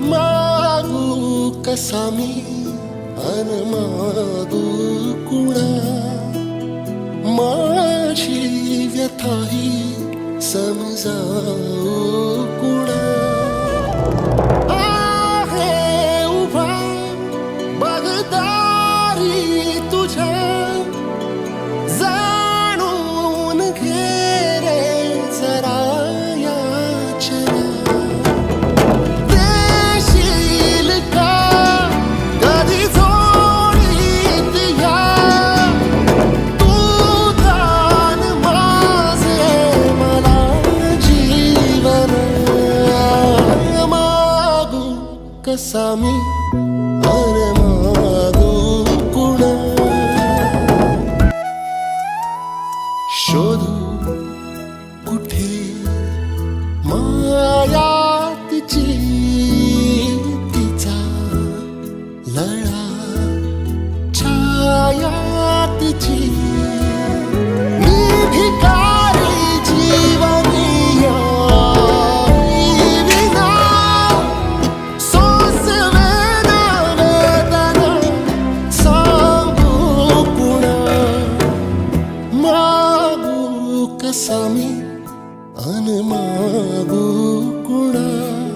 मागू कसा मी अन मागू कुणा? माझी व्यथाही समजावू कसा मी अरे मागू शोधू कुठे? माया तिची तिचा लळा मागू कसा मी अन मागू कुणा मा